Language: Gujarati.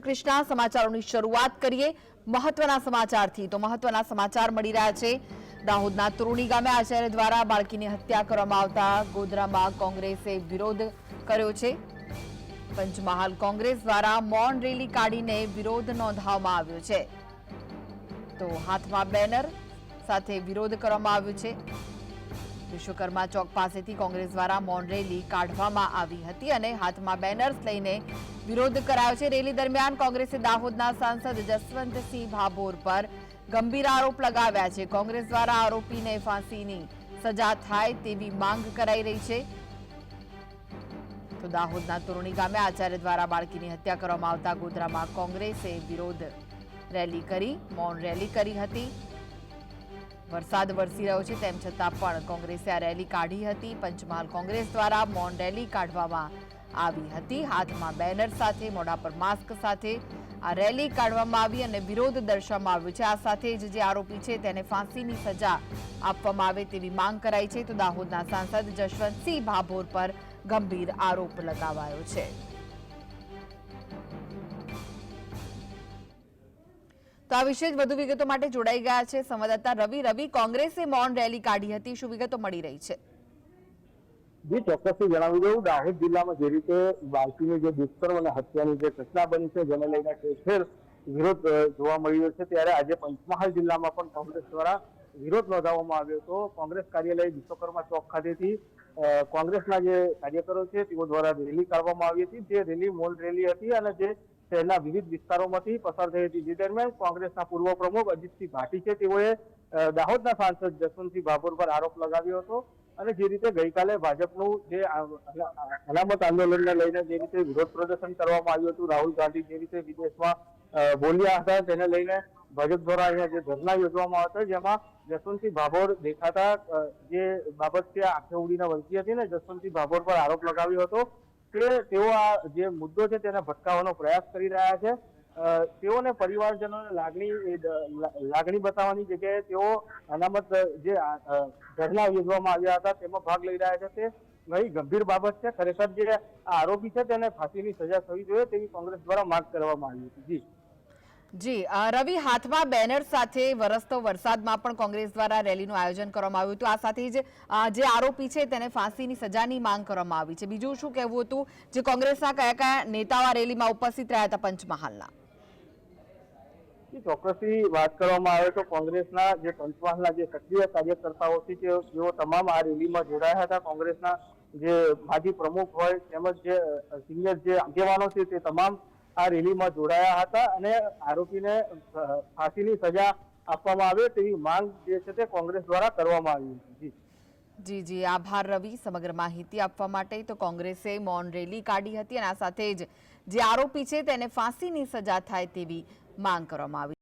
કૃષ્ણા, સમાચારોની શરૂઆત કરીએ. મહત્વના સમાચારથી તો મહત્વના સમાચાર મળી રહ્યા છે. દાહોદના તુરુણી ગામે આચાર્ય દ્વારા બાળકીની હત્યા કરવામાં આવતા ગોધરામાં કોંગ્રેસે વિરોધ કર્યો છે. પંચમહાલ કોંગ્રેસ દ્વારા મૌન રેલી કાઢીને વિરોધ નોંધાવવામાં આવ્યો છે. તો હાથમાં બેનર સાથે વિરોધ કરવામાં આવ્યો છે. વિશ્વકર્મા ચોક પાસેથી કોંગ્રેસ દ્વારા મૌન રેલી કાઢવામાં આવી હતી અને હાથમાં બેનર્સ લઈને વિરોધ કરાયો છે. રેલી દરમિયાન કોંગ્રેસે દાહોદના સાંસદ જસવંતસિંહ ભાભોર પર ગંભીર આરોપ લગાવ્યા છે. કોંગ્રેસ દ્વારા આરોપીને ફાંસીની સજા થાય તેવી માંગ કરાઈ રહી છે. તો દાહોદના તોરણી ગામે આચાર્ય દ્વારા બાળકીની હત્યા કરવામાં આવતા ગોધરામાં કોંગ્રેસે વિરોધ રેલી કરી, મૌન રેલી કરી હતી. વરસાદ વરસી રહ્યો છે, તેમ છતાં પણ કોંગ્રેસે આ રેલી કાઢી હતી. પંચમહાલ કોંગ્રેસ દ્વારા મૌન રેલી કાઢવામાં આવી હતી. હાથમાં બેનર સાથે, મોઢા પર માસ્ક સાથે આ રેલી કાઢવામાં આવી અને વિરોધ દર્શાવવામાં આવ્યો છે. આ સાથે જ જે આરોપી છે, તેને ફાંસીની સજા આપવામાં આવે તેવી માંગ કરાઈ છે. તો દાહોદના સાંસદ જશવંતસિંહ ભાભોર પર ગંભીર આરોપ લગાવાયો છે. તો આ વિશે જ વધુ વિગતો માટે જોડાઈ ગયા છે સંવાદદાતા રવિ. રવિ, કોંગ્રેસે મૌન રેલી કાઢી હતી. શું વિગતો મળી રહી છે? જે, ચોક્કસથી જણાવી દઉં. દાહોદ જિલ્લામાં જે રીતે બાળકીની જે દુષ્કર્મ અને હત્યાની જે ઘટના બની છે, જેને લઈને ઠેર વિરોધ જોવા મળી રહ્યો છે. ત્યારે આજે પંચમહાલ જિલ્લામાં પણ કોંગ્રેસ દ્વારા વિરોધ નોંધાવવામાં આવ્યો હતો. કોંગ્રેસ કાર્યાલય વિશ્વકર્મા ચોક ખાતેથી કોંગ્રેસના જે કાર્યકરો છે, તેઓ દ્વારા રેલી કાઢવામાં આવી હતી. જે રેલી મોલ રેલી હતી અને જે શહેરના વિવિધ વિસ્તારોમાંથી પસાર થઈ હતી જે દરમિયાન કોંગ્રેસના પૂર્વ પ્રમુખ અજીતસિંહ ભાટી છે. તેઓએ દાહોદના સાંસદ જસવંતસિંહ ભાભોર પર આરોપ લગાવ્યો હતો અને જે રીતે ગઈકાલે ભાજપનું જે અનામત આંદોલનને લઈને જે રીતે વિરોધ પ્રદર્શન કરવામાં આવ્યું હતું, રાહુલ ગાંધી જે રીતે વિદેશમાં બોલ્યા હતા, તેને લઈને ભાજપ દ્વારા અહીંયા જે ધરણા યોજવામાં હતા જેમાં જસવંતસિંહ ભાભોર દેખાતા જે બાબત છે આંખે ઉડીને વળગી હતી ને, જસવંતસિંહ ભાભોર પર આરોપ લગાવ્યો હતો કે તેઓ આ જે મુદ્દો છે તેને ભટકાવવાનો પ્રયાસ કરી રહ્યા છે. તેઓને પરિવારજનોને લાગણી લાગણી બતાવવાની જગ્યાએ તેઓ અનામત જે ધરણા યોજવામાં આવ્યા હતા તેમાં ભાગ લઈ રહ્યા છે. તે ઘણી ગંભીર બાબત છે. ખરેખર જે આરોપી છે તેને ફાંસીની સજા થવી જોઈએ તેવી કોંગ્રેસ દ્વારા માંગ કરવામાં આવી હતી. જી. જી રવિ હાથમાં બેનર સાથે વરસતો વરસાદમાં પણ કોંગ્રેસ દ્વારા રેલીનું આયોજન કરવામાં આવ્યું હતું. આ સાથે જ જે આરોપી છે તેને ફાંસીની સજાની માંગ કરવામાં આવી છે. બીજું શું કહેવું હતું જે કોંગ્રેસના કયા કયા નેતાઓ રેલીમાં ઉપસ્થિત રહ્યા હતા પંચમહાલના? ચોક્કસથી વાત કરવામાં આવે તો કોંગ્રેસના જે પંચમહાલના જે સક્રિય કાર્યકર્તાઓ છે તેઓ તમામ આ રેલીમાં જોડાયા હતા, કોંગ્રેસના જે માજી પ્રમુખ હોય તેમજ જે સિનિયર જે આગેવાનો છે તે તમામ આ રેલીમાં જોડાયા હતા અને આરોપીને ફાંસીની સજા આપવામાં આવે તેવી માંગ જે છે તે કોંગ્રેસ દ્વારા કરવામાં આવી હતી. જી જી. આભાર રવિ સમગ્ર માહિતી આપવા માટે. તો કોંગ્રેસે મૌન રેલી કાઢી હતી અને આ સાથે જ જે આરોપી છે તેને ફાંસીની સજા થાય તેવી માંગ કરવામાં આવી